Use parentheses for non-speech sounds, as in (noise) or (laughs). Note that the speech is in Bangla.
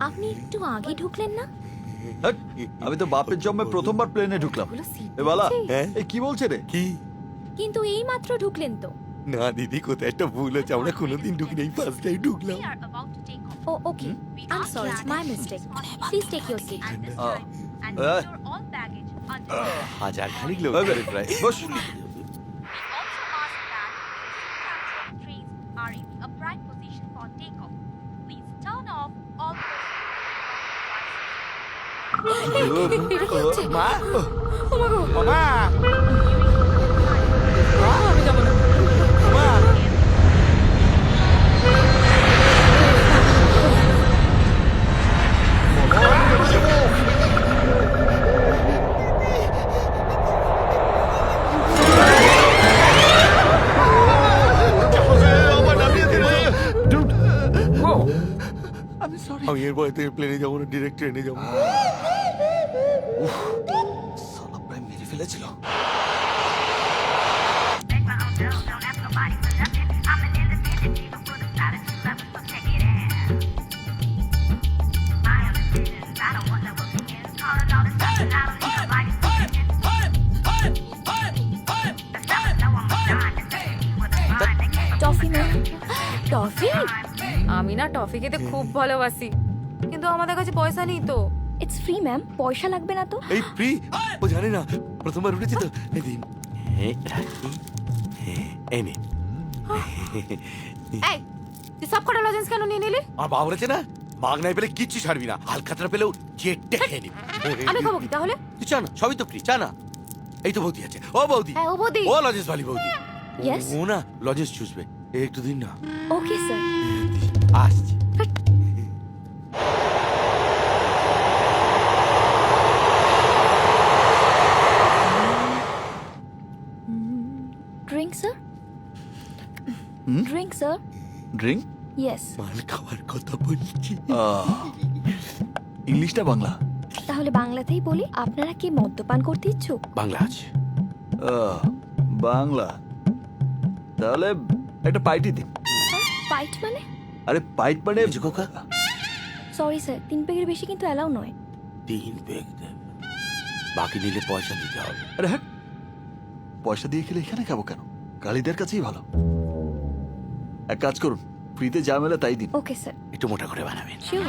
আপনি একটু আগে ঢুকলেন না? হ্যাট, আমি তো বাপের জন্মে প্রথমবার প্লেনে ঢুকলাম। seat এ বালা আছে। হ্যাঁ? এই কি বলছে রে? কি? কিন্তু এই মাত্র ঢুকলেন তো। না দিদি কোথায় একটা ভুল হচ্ছে আমরা কোনোদিন ঢুকিনি এই ফার্স্ট টাইম ঢুকলাম. ও okay. I am sorry my mistake please take your seat. হাজার খানিক লোক প্রায়। বস। (laughs) মা ও মা আমি এর পরে থেকে প্লেনে যাব না ডিরেক্ট ট্রেনে যাব সালা প্রায় মেরে ফেলেছিল টফি ম্যাম টফি আমি না টফি খেতে খুব ভালোবাসি। কিন্তু আমাদের কাছে পয়সা নেই তো। ইটস ফ্রি ম্যাম পয়সা লাগবে না তো। এই প্রি ও জানে না। প্রথমবার উঠেছে তো। এই দিন। হ্যাঁ রাখি হ্যাঁ এই নে। এই তুই সব কটা লজেন্স কেন নিয়ে নিলি? আর বাবা বলেছে না মাগ নাই পেলে কিচ্ছু ছাড়বি না। হালকাতরা পেলেও চেটে খেয়ে নিবি। আমি খাব কি তাহলে? তুই চা না সবই তো ফ্রি চা না। এই তো বৌদি আছে। ও বৌদি। হ্যাঁ ও বৌদি। ও লজেন্স বালি বৌদি। Yes? ও না লজেন্স চুষবে। একটু দিন না। ওকে স্যার আসছি drink sir? Drink sir drink yes মাল খাওয়ার কথা বলছি। ইংলিশ না বাংলা? তাহলে বাংলাতেই বলি আপনারা কি মদ্যপান করতে ইচ্ছুক? বাংলা আছে। বাংলা। তাহলে একটা পাইটি দিন। পাইট মানে? আরে পাইট মানে বুঝি খোকা। সরি স্যার তিন পেগের বেশি কিন্তু অ্যালাউ নয়। তিন পেগ বাকি নিলে পয়সা দিতে হবে। আরে হ্যাঁ। পয়সা দিয়ে খেলে এখানে খাব কেন? কালীদের কাছেই ভালো। এক কাজ করুন ফ্রিতে যা মেলে তাই দিন। ওকে স্যার একটু মোটা করে বানাবেন। শিওর